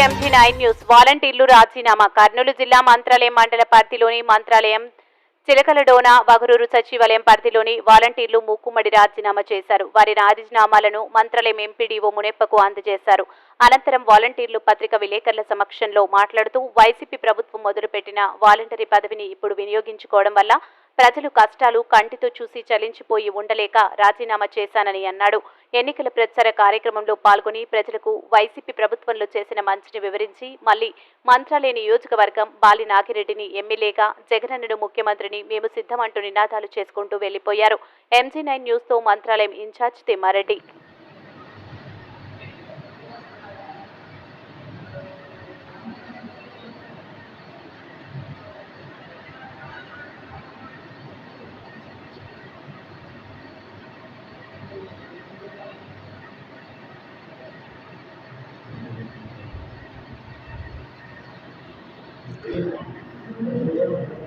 Nine news. వాలంటీర్లు రాజీనామా. కర్నూలు జిల్లా మంత్రాలయం మండల పరిధిలోని మంత్రాలయం చిలకలడోన వగరూరు సచివాలయం పరిధిలోని వాలంటీర్లు మూకుమ్మడి రాజీనామా చేశారు. వారి రాజీనామాలను మంత్రాలయం ఎంపీడీఓ మునెప్పకు అందజేశారు. అనంతరం వాలంటీర్లు పత్రిక విలేకరుల సమక్షంలో మాట్లాడుతూ వైసీపీ ప్రభుత్వం మొదలుపెట్టిన వాలంటరీ పదవిని ఇప్పుడు వినియోగించుకోవడం వల్ల ప్రజలు కష్టాలు కంటితో చూసి చలించిపోయి ఉండలేక రాజీనామా చేశానని అన్నాడు. ఎన్నికల ప్రచార కార్యక్రమంలో పాల్గొని ప్రజలకు వైసీపీ ప్రభుత్వంలో చేసిన మంచిని వివరించి మళ్ళీ మంత్రాలయ నియోజకవర్గం బాలి నాగిరెడ్డిని ఎమ్మెల్యేగా జగనన్నను ముఖ్యమంత్రిని మేము సిద్ధమంటూ నినాదాలు చేసుకుంటూ వెళ్ళిపోయారు MG nine న్యూస్తో Mantralayam in charge Thimmareddy. Thank you.